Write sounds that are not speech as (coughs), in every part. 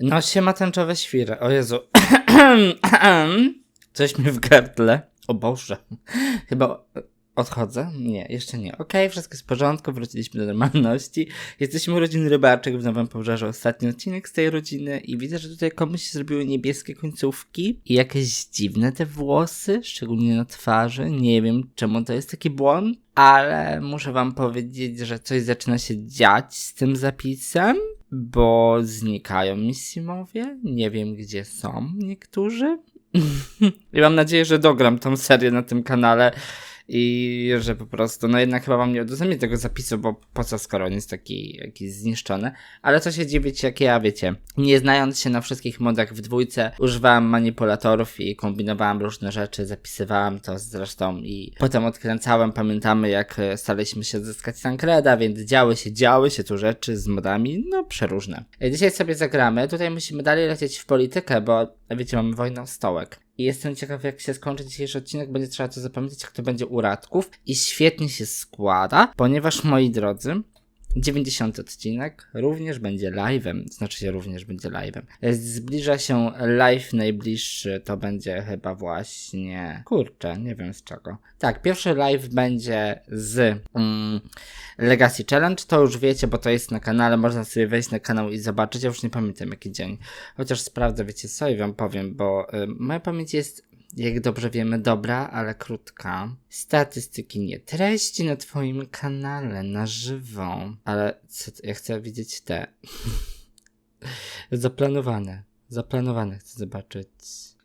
No siema tęczowe świry. O Jezu. (coughs) Coś mi w gardle. O Boże. Chyba odchodzę? Nie, jeszcze nie. Okej, wszystko jest w porządku, wróciliśmy do normalności. Jesteśmy u rodziny Rybaczek w Nowym Pobrzeżu. Ostatni odcinek z tej rodziny i widzę, że tutaj komuś się zrobiły niebieskie końcówki i jakieś dziwne te włosy, szczególnie na twarzy. Nie wiem, czemu to jest taki błąd, ale muszę wam powiedzieć, że coś zaczyna się dziać z tym zapisem bo znikają mi simowie. Nie wiem, gdzie są niektórzy. (laughs) I mam nadzieję, że dogram tą serię na tym kanale i że po prostu, no jednak chyba wam nie udostępnię tego zapisu, bo po co, skoro on jest taki jakiś zniszczony. Ale co się dziwić, jak ja, wiecie, nie znając się na wszystkich modach w dwójce, używałem manipulatorów i kombinowałem różne rzeczy, zapisywałem to zresztą i potem odkręcałem, pamiętamy jak e, staraliśmy się zyskać Tancreda, więc działy się, działy się tu rzeczy z modami, no przeróżne. E, Dzisiaj sobie zagramy, tutaj musimy dalej lecieć w politykę, bo wiecie, mamy wojnę stołek. I jestem ciekaw, jak się skończy dzisiejszy odcinek. Będzie trzeba to zapamiętać, jak to będzie u Radków. I świetnie się składa, ponieważ moi drodzy, 90 odcinek również będzie live'em. Znaczy się również będzie live'em. Zbliża się live najbliższy, to będzie chyba właśnie. Kurczę, nie wiem z czego. Tak, pierwszy live będzie z mm, Legacy Challenge. To już wiecie, bo to jest na kanale. Można sobie wejść na kanał i zobaczyć. Ja już nie pamiętam jaki dzień. Chociaż sprawdzę, wiecie co i wam powiem, bo y, moja pamięć jest jak dobrze wiemy, dobra, ale krótka. Statystyki nie. Treści na twoim kanale na żywo. Ale co, ja chcę widzieć te. (laughs) Zaplanowane. Zaplanowane chcę zobaczyć.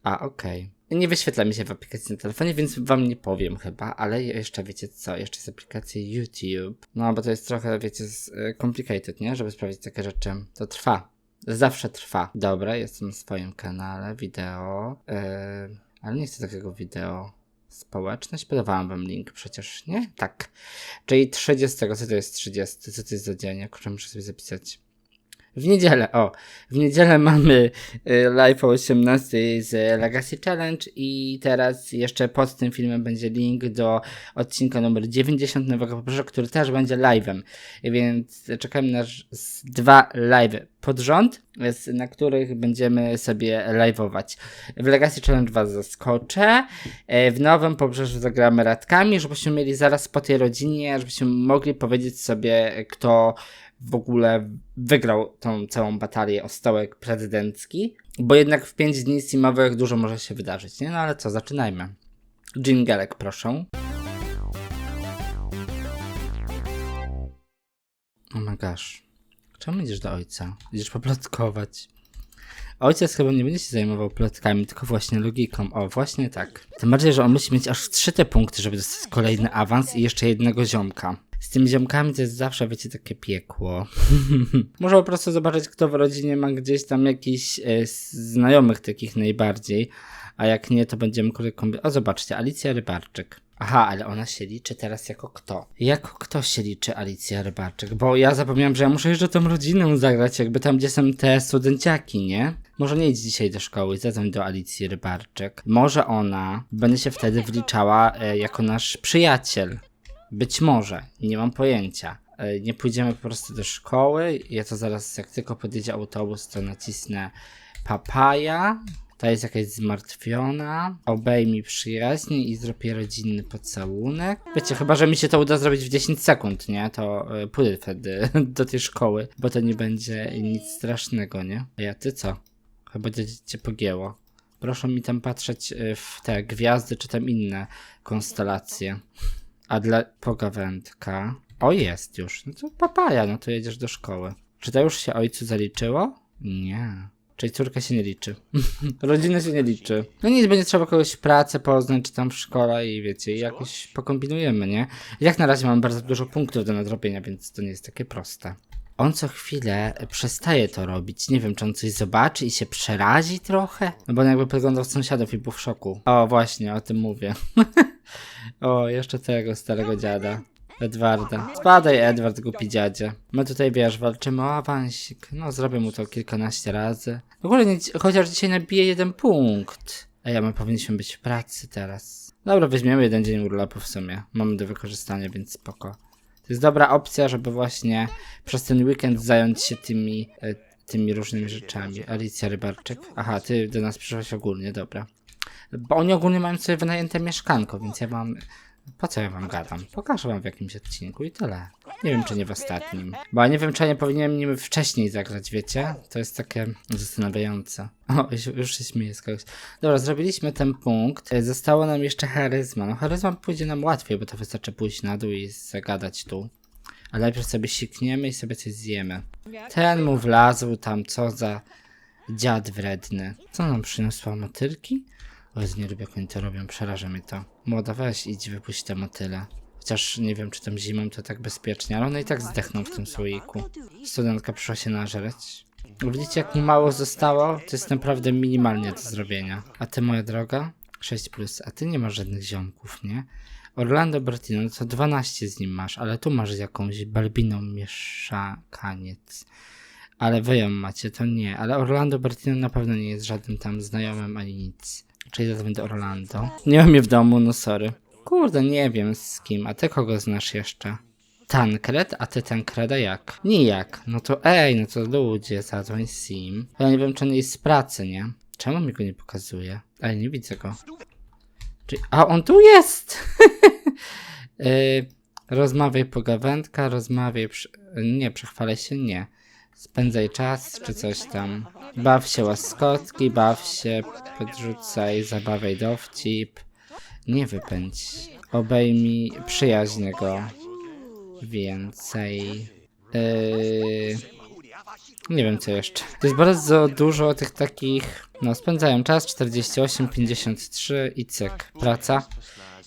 A, okej. Nie wyświetla mi się w aplikacji na telefonie, więc wam nie powiem chyba, ale jeszcze wiecie co, jeszcze jest aplikacja YouTube. No, bo to jest trochę, wiecie, y, complicated, nie? Żeby sprawdzić takie rzeczy. To trwa. Zawsze trwa. Dobra, jestem na swoim kanale, wideo. Yy, ale nie chcę takiego wideo. Społeczność? Podawałam wam link przecież, nie? Tak. Czyli 30, co to jest 30? Co to jest za dzień? Kurczę, muszę sobie zapisać. W niedzielę, o, w niedzielę mamy y, live o 18 z Legacy Challenge i teraz jeszcze pod tym filmem będzie link do odcinka numer 90 Nowego Pobrzeża, który też będzie live'em, więc czekamy na dwa live pod rząd, na których będziemy sobie live'ować. W Legacy Challenge was zaskoczę, e, w Nowym Pobrzeżu zagramy radkami, żebyśmy mieli zaraz po tej rodzinie, żebyśmy mogli powiedzieć sobie, kto w ogóle wygrał tą całą batalię o stołek prezydencki, bo jednak w 5 dni simowych dużo może się wydarzyć, nie? No ale co, zaczynajmy. Jingelek, proszę. Oh my gosh. Czemu idziesz do ojca? Idziesz poplotkować. Ojciec chyba nie będzie się zajmował plotkami, tylko właśnie logiką. O, właśnie tak. Tym bardziej, że on musi mieć aż trzy te punkty, żeby dostać kolejny awans i jeszcze jednego ziomka. Z tymi ziomkami to jest zawsze, wiecie, takie piekło. (laughs) Może po prostu zobaczyć, kto w rodzinie ma gdzieś tam jakichś e, znajomych takich najbardziej. A jak nie, to będziemy kurde kombi- O, zobaczcie, Alicja Rybarczyk. Aha, ale ona się liczy teraz jako kto? Jako kto się liczy Alicja Rybarczyk? Bo ja zapomniałem, że ja muszę jeszcze tą rodzinę zagrać, jakby tam, gdzie są te studenciaki, nie? Może nie idź dzisiaj do szkoły, zadzwoń do Alicji Rybarczyk. Może ona będzie się wtedy wliczała e, jako nasz przyjaciel. Być może, nie mam pojęcia. E, Nie pójdziemy po prostu do szkoły. Ja to zaraz, jak tylko podjedzie autobus, to nacisnę papaja. Ta jest jakaś zmartwiona. Obejmij przyjaźnie i zrobię rodzinny pocałunek. Wiecie, chyba, że mi się to uda zrobić w 10 sekund, nie? To y, pójdę wtedy (laughs) do tej szkoły, bo to nie będzie nic strasznego, nie? A ja, ty co? Chyba cię, pogięło. Proszę mi tam patrzeć y, w te gwiazdy, czy tam inne konstelacje. A dla pogawędka. O, jest już. No to papaja, no to jedziesz do szkoły. Czy to już się ojcu zaliczyło? Nie. Czyli córka się nie liczy. (laughs) Rodzina się nie liczy. No nic, będzie trzeba kogoś w pracę poznać, czy tam w szkole i wiecie, i jakoś pokombinujemy, nie? Jak na razie mam bardzo dużo punktów do nadrobienia, więc to nie jest takie proste. On co chwilę przestaje to robić. Nie wiem, czy on coś zobaczy i się przerazi trochę. No bo on jakby podglądał sąsiadów i był w szoku. O, właśnie, o tym mówię. (laughs) o, jeszcze tego starego dziada. Edwarda. Spadaj, Edward, głupi dziadzie. My tutaj, wiesz, walczymy o awansik. No, zrobię mu to kilkanaście razy. W ogóle nie, chociaż dzisiaj nabiję jeden punkt. Ej, a my powinniśmy być w pracy teraz. Dobra, weźmiemy jeden dzień urlopu w sumie. Mamy do wykorzystania, więc spoko. To jest dobra opcja, żeby właśnie przez ten weekend zająć się tymi e, tymi różnymi rzeczami. Alicja Rybarczyk. Aha, ty do nas przyszłaś ogólnie, dobra. Bo oni ogólnie mają sobie wynajęte mieszkanko, więc ja wam... Po co ja wam gadam? Pokażę wam w jakimś odcinku i tyle. Nie wiem, czy nie w ostatnim. Bo ja nie wiem, czy ja nie powinienem nim wcześniej zagrać, wiecie? To jest takie zastanawiające. (laughs) O, już- już się śmieję z kogoś. Dobra, zrobiliśmy ten punkt. E, Zostało nam jeszcze charyzma. No charyzma pójdzie nam łatwiej, bo to wystarczy pójść na dół i zagadać tu. Ale najpierw sobie sikniemy i sobie coś zjemy. Ten mu wlazł tam, co za dziad wredny. Co nam przyniosła motylki? O nie lubię jak oni to robią, przeraża mnie to. Młoda, weź idź wypuść te motyle. Chociaż nie wiem, czy tam zimą to tak bezpiecznie, ale one i tak zdechną w tym słoiku. Studentka przyszła się nażreć. Widzicie, jak mu mało zostało? To jest naprawdę minimalnie do zrobienia. A ty, moja droga? 6 plus, a ty nie masz żadnych ziomków, nie? Orlando Bertino, no to 12 z nim masz, ale tu masz jakąś balbiną mieszakaniec. Ale wy ją macie, to nie. Ale Orlando Bertino na pewno nie jest żadnym tam znajomym ani nic. Czyli to będę Orlando. Nie mam mnie w domu, no sorry. Kurde, nie wiem z kim. A ty kogo znasz jeszcze? Tankred? A ty Tankreda jak? Nijak. No to ej, no to ludzie, zadzwoń Sim. Ja nie wiem, czy on jest z pracy, nie? Czemu mi go nie pokazuje? Ale nie widzę go. Czy... A on tu jest! yy, (laughs) rozmawiaj pogawędka, rozmawiaj... Przy... Nie, przechwalę się, nie. Spędzaj czas, czy coś tam. Baw się łaskotki, baw się, podrzucaj, zabawiaj dowcip. Nie wypędź. Obejmij przyjaźnie go. Więcej. Yy... Nie wiem co jeszcze. To jest bardzo dużo tych takich. No, spędzają czas 48, 53 i cyk. Praca.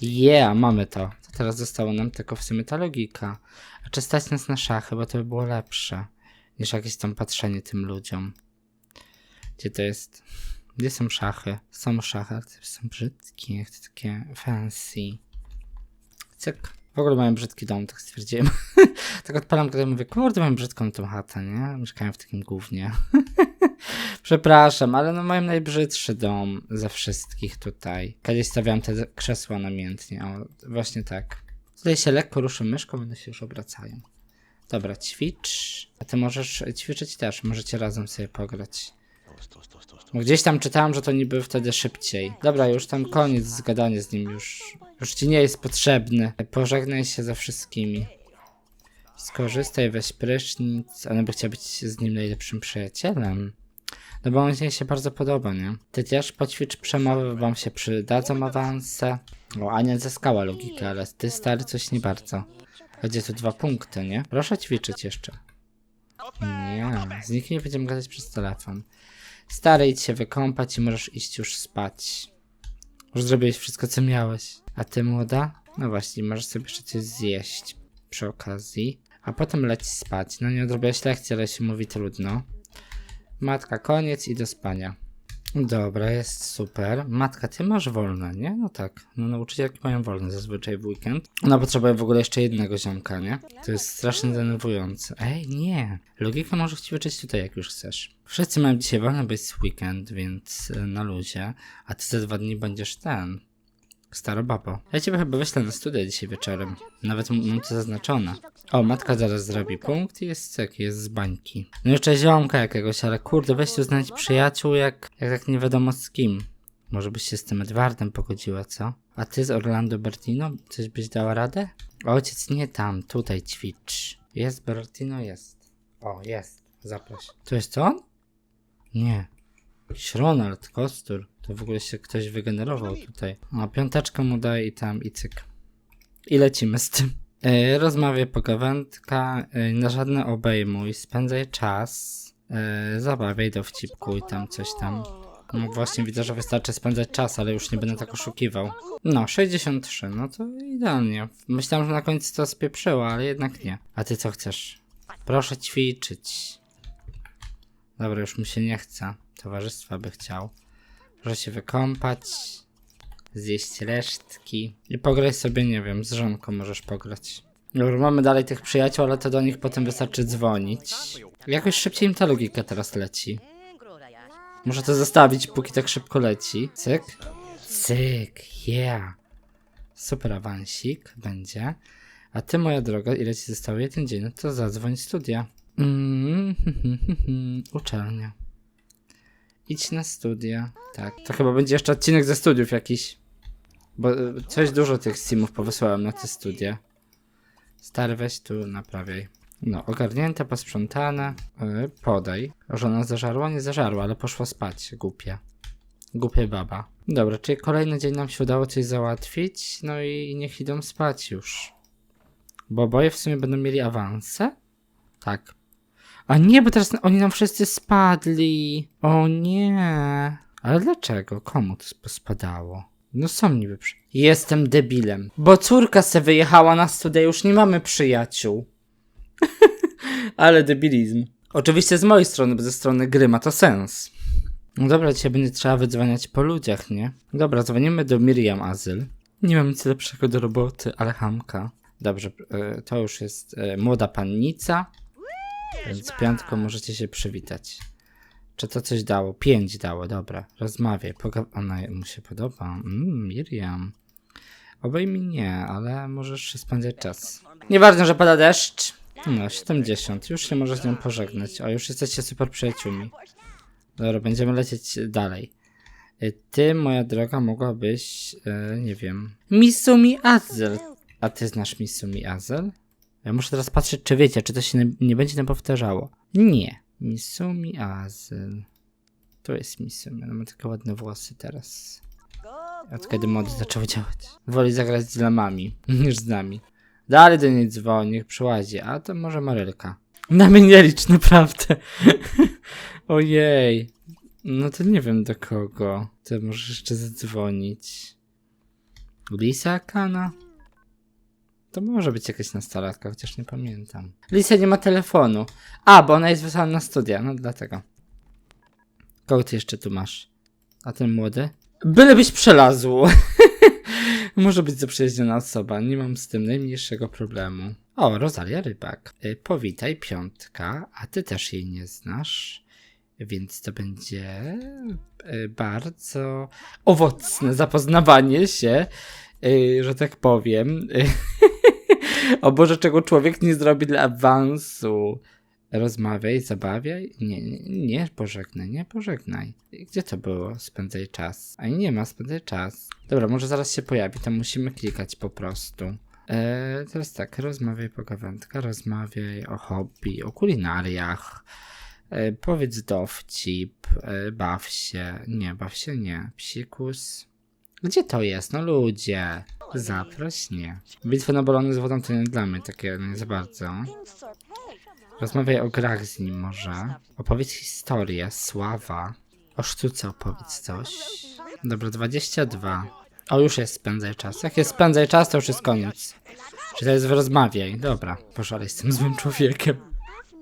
Yeah, mamy to. to. Teraz zostało nam tylko w sumie ta logika. A czy stać nas na szachy, bo to by było lepsze niż jakieś tam patrzenie tym ludziom. Gdzie to jest? Gdzie są szachy? Są szachy, ale są brzydkie, takie fancy. Cyk. W ogóle mają brzydki dom, tak stwierdziłem. (laughs) tak odpalam, kiedy mówię, kurde, mają brzydką tą chatę, nie? Mieszkają w takim gównie. (laughs) Przepraszam, ale no mają najbrzydszy dom ze wszystkich tutaj. Kiedyś stawiałem te krzesła namiętnie, o, właśnie tak. Tutaj się lekko ruszę myszką, one się już obracają. Dobra, ćwicz. A ty możesz ćwiczyć też, możecie razem sobie pograć. Bo gdzieś tam czytałem, że to niby wtedy szybciej. Dobra, już tam koniec zgadania z nim, już, już ci nie jest potrzebny. Pożegnaj się ze wszystkimi. Skorzystaj, weź prysznic. Ona by chciała być z nim najlepszym przyjacielem. No bo on jej się bardzo podoba, nie? Ty też poćwicz przemowy, wam się przydadzą awanse. O, Ania zyskała logikę, ale ty stary coś nie bardzo. Będzie tu dwa punkty, nie? Proszę ćwiczyć jeszcze. Nie, z nikim nie będziemy gadać przez telefon. Stary, idź się wykąpać i możesz iść już spać. Już zrobiłeś wszystko, co miałeś. A ty, młoda? No właśnie, możesz sobie jeszcze coś zjeść przy okazji. A potem leć spać. No nie odrobiłaś lekcji, ale się mówi trudno. Matka, koniec i do spania. Dobra, jest super. Matka, ty masz wolne, nie? No tak. No nauczycielki mają wolne zazwyczaj w weekend. Ona potrzebuje w ogóle jeszcze jednego ziomka, nie? To jest strasznie denerwujące. Ej, nie. Logikę możesz ćwiczyć tutaj, jak już chcesz. Wszyscy mają dzisiaj wolne, bo jest weekend, więc y, na luzie. A ty za dwa dni będziesz ten. Staro babo. Ja ciebie chyba wyślę na studia dzisiaj wieczorem. Nawet mam to zaznaczone. O, matka zaraz zrobi punkt i jest cyk, jest z bańki. No jeszcze ziomka jakiegoś, ale kurde, weź tu znaleźć przyjaciół jak, jak tak nie wiadomo z kim. Może byś się z tym Edwardem pogodziła, co? A ty z Orlando Bertino? Coś byś dała radę? Ojciec nie tam, tutaj ćwicz. Jest Bertino? Jest. O, jest. Zaproś. To jest on? Nie. Jakiś Ronald, kostur. To w ogóle się ktoś wygenerował tutaj. A piąteczkę mu daje i tam, i cyk. I lecimy z tym. Yy, rozmawiaj pogawędka, yy, na żadne obejmuj, spędzaj czas, yy, zabawiaj dowcipku i tam coś tam. No właśnie widzę, że wystarczy spędzać czas, ale już nie będę tak oszukiwał. No, 63, no to idealnie. Myślałem, że na końcu to spieprzyło, ale jednak nie. A ty co chcesz? Proszę ćwiczyć. Dobra, już mi się nie chce. Towarzystwa by chciał. Proszę się wykąpać, zjeść resztki i pograć sobie, nie wiem, z żonką możesz pograć. Dobra, mamy dalej tych przyjaciół, ale to do nich potem wystarczy dzwonić. Jakoś szybciej im ta logika teraz leci. Muszę to zostawić, póki tak szybko leci. Cyk. Cyk, yeah. Super awansik będzie. A ty, moja droga, ile ci zostało? Jeden dzień, no to zadzwoń studia. Mm, (laughs) uczelnia. Idź na studia. Tak, to chyba będzie jeszcze odcinek ze studiów jakiś. Bo e, coś dużo tych simów powysłałem na te studia. Stary, weź tu naprawiaj. No, ogarnięte, posprzątane. Yy, podaj. Żona zażarła? Nie zażarła, ale poszła spać. Głupia. Głupia baba. Dobra, czyli kolejny dzień nam się udało coś załatwić. No i niech idą spać już. Bo oboje w sumie będą mieli awanse? Tak. A nie, bo teraz oni nam wszyscy spadli. O nie. Ale dlaczego? Komu to sp- spadało? No są niby przy... Jestem debilem. Bo córka se wyjechała na studia, już nie mamy przyjaciół. (laughs) Ale debilizm. Oczywiście z mojej strony, bo ze strony gry ma to sens. No dobra, dzisiaj będzie trzeba wydzwaniać po ludziach, nie? Dobra, dzwonimy do Miriam Azyl. Nie mam nic lepszego do roboty, ale hamka. Dobrze, e, to już jest e, młoda pannica, więc piątką możecie się przywitać. Czy to coś dało? Pięć dało, dobra. Rozmawiaj, poga- ona mu się podoba. Mm, Miriam. Obaj mi nie, ale możesz spędzać czas. Nieważne, że pada deszcz. No, 70. Już się możesz z nią pożegnać. O, już jesteście super przyjaciółmi. Dobra, będziemy lecieć dalej. Y, Ty, moja droga, mogłabyś, e, nie wiem... Misumi Azel. A ty znasz Misumi Azel? Ja muszę teraz patrzeć, czy wiecie, czy to się nie, będzie nam powtarzało. Nie. Misumi Azel. To jest Misumi. Ona ma takie ładne włosy teraz. Od kiedy mody zaczęły działać. Woli zagrać z lamami (laughs) niż z nami. Dalej do niej dzwoni, niech przyłazi. A to może Marylka. (laughs) Na mnie nie licz, naprawdę. (laughs) Ojej. No to nie wiem do kogo. To możesz jeszcze zadzwonić. Lisa Kana? To może być jakaś nastolatka, chociaż nie pamiętam. Lisa nie ma telefonu. A, bo ona jest wysłana na studia, no dlatego. Kogo ty jeszcze tu masz? A ten młody? Bylebyś przelazł. (laughs) Może być zaprzyjaźniona osoba, nie mam z tym najmniejszego problemu. O, Rosalia Rybak. Y, Powitaj, piątka, a ty też jej nie znasz, więc to będzie y, bardzo owocne zapoznawanie się, y, że tak powiem. (laughs) o Boże, czego człowiek nie zrobi dla awansu. Rozmawiaj, zabawiaj. Nie, nie, nie pożegnaj, nie pożegnaj. Gdzie to było? Spędzaj czas. A nie ma, spędzaj czas. Dobra, może zaraz się pojawi, to musimy klikać po prostu. Eee, teraz tak, rozmawiaj pogawędka, rozmawiaj o hobby, o kulinariach. E, powiedz dowcip, e, baw się. Nie, baw się nie. Psikus. Gdzie to jest? No ludzie. Zaproś nie. Bitwy na balony z wodą to nie dla mnie takie nie za bardzo. Rozmawiaj o grach z nim może. Opowiedz historię, sława. O sztuce opowiedz coś. Dobra, 22. O, już jest spędzaj czas. Jak jest spędzaj czas, to już jest koniec. Czy to jest rozmawiaj? Dobra, poszalej z tym złym człowiekiem.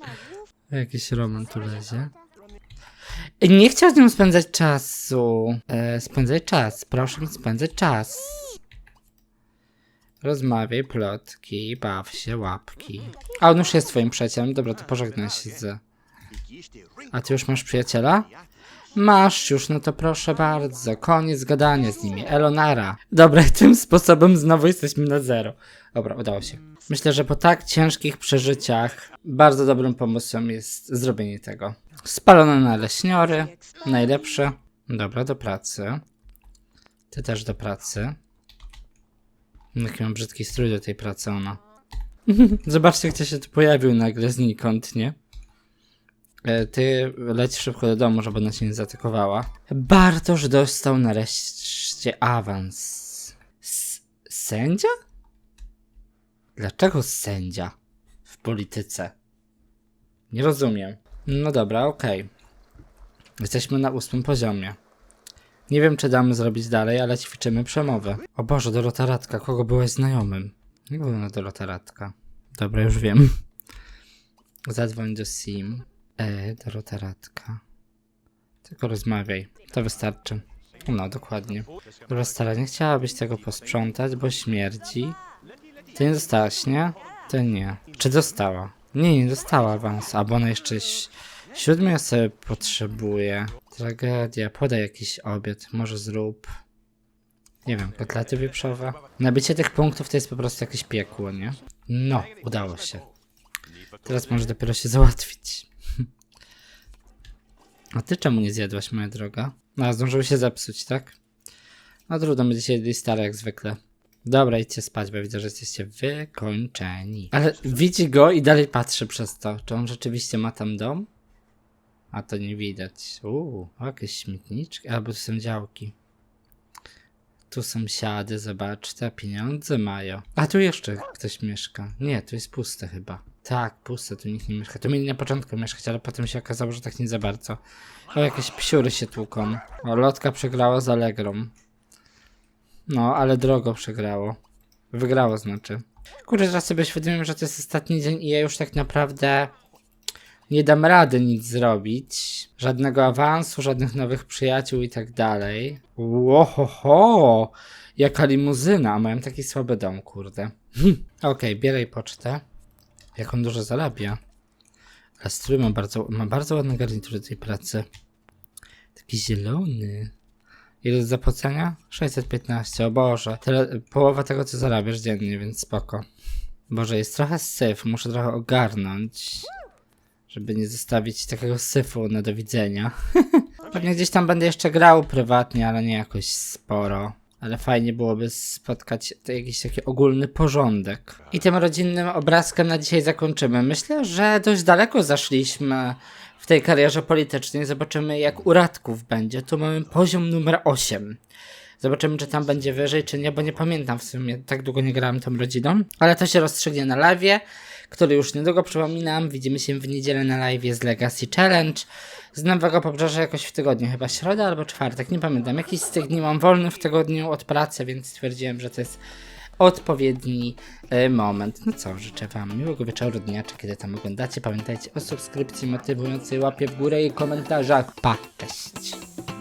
(laughs) Jakiś roman tu lezie. Nie chciał z nią spędzać czasu. E, spędzaj czas. Proszę mi spędzać czas. Rozmawiaj, plotki, baw się, łapki. A on już jest twoim przyjacielem. Dobra, to pożegnaj się z... A ty już masz przyjaciela? Masz już, no to proszę bardzo. Koniec gadania z nimi. Elonara. Dobra, tym sposobem znowu jesteśmy na zero. Dobra, udało się. Myślę, że po tak ciężkich przeżyciach bardzo dobrym pomysłem jest zrobienie tego. Spalone naleśniory. Najlepsze. Dobra, do pracy. Ty też do pracy. Jaki mam brzydki strój do tej pracy ona. (laughs) Zobaczcie, gdzie się tu pojawił nagle znikąd, nie? E, Ty leć szybko do domu, żeby ona cię nie zaatakowała. Bartosz dostał nareszcie awans. S sędzia? Dlaczego sędzia w polityce? Nie rozumiem. No dobra, okej. Jesteśmy na ósmym poziomie. Nie wiem, czy damy zrobić dalej, ale ćwiczymy przemowę. O Boże, Dorota Radka, kogo byłaś znajomym? Jak wygląda Dorota Radka? Dobra, już wiem. (laughs) Zadzwoń do Sim. E, Dorota Radka. Tylko rozmawiaj. To wystarczy. No, dokładnie. Dobra, stara, nie chciałabyś tego posprzątać, bo śmierdzi. Ty nie dostałaś, nie? Ty nie. Czy dostała? Nie, nie dostała awans, albo ona jeszcze ś- siódmej osoby potrzebuje. Tragedia, podaj jakiś obiad, może zrób. Nie wiem, kotlety wieprzowe. Nabicie tych punktów to jest po prostu jakieś piekło, nie? No, udało się. Teraz może dopiero się załatwić. (laughs) A ty czemu nie zjadłaś, moja droga? No, zdążyły się zepsuć, tak? No trudno, będziecie jedli stare jak zwykle. Dobra, idźcie spać, bo widzę, że jesteście wykończeni. Ale widzi go i dalej patrzy przez to. Czy on rzeczywiście ma tam dom? A to nie widać. Uuu, jakieś śmietniczki. Albo są działki. Tu sąsiady, zobacz, te pieniądze mają. A tu jeszcze ktoś mieszka. Nie, tu jest puste chyba. Tak, puste, tu nikt nie mieszka. Tu mieli na początku mieszkać, ale potem się okazało, że tak nie za bardzo. O, jakieś psiury się tłuką. O, Lotka przegrała z Allegrą. No, ale drogo przegrało. Wygrało znaczy. Kurde, teraz sobie świadomie, że to jest ostatni dzień i ja już tak naprawdę nie dam rady nic zrobić. Żadnego awansu, żadnych nowych przyjaciół i tak dalej. Łohoho! Jaka limuzyna, a mają taki słaby dom, kurde. Hm. Okej, bieraj pocztę. Jak on dużo zarabia. Ale strój ma bardzo, ma bardzo ładny garnitur do tej pracy. Taki zielony. Ile zapłacenia? 615, o Boże. Tyle, połowa tego, co zarabiasz dziennie, więc spoko. Boże, jest trochę syf, muszę trochę ogarnąć. Żeby nie zostawić takiego syfu na do widzenia. (laughs) Pewnie gdzieś tam będę jeszcze grał prywatnie, ale nie jakoś sporo. Ale fajnie byłoby spotkać jakiś taki ogólny porządek. I tym rodzinnym obrazkiem na dzisiaj zakończymy. Myślę, że dość daleko zaszliśmy w tej karierze politycznej. Zobaczymy, jak u Radków będzie. Tu mamy poziom numer 8. Zobaczymy, czy tam będzie wyżej, czy nie, bo nie pamiętam w sumie. Tak długo nie grałem tą rodziną. Ale to się rozstrzygnie na live, który już niedługo przypominam. Widzimy się w niedzielę na live z Legacy Challenge. Z Nowego Pobrzeża jakoś w tygodniu, chyba środa albo czwartek, nie pamiętam. Jakiś z tych dni mam wolny w tygodniu od pracy, więc stwierdziłem, że to jest odpowiedni e, moment. No co, życzę Wam miłego wieczoru, dnia, czy kiedy tam oglądacie. Pamiętajcie o subskrypcji motywującej łapie w górę i komentarzach. Pa, cześć!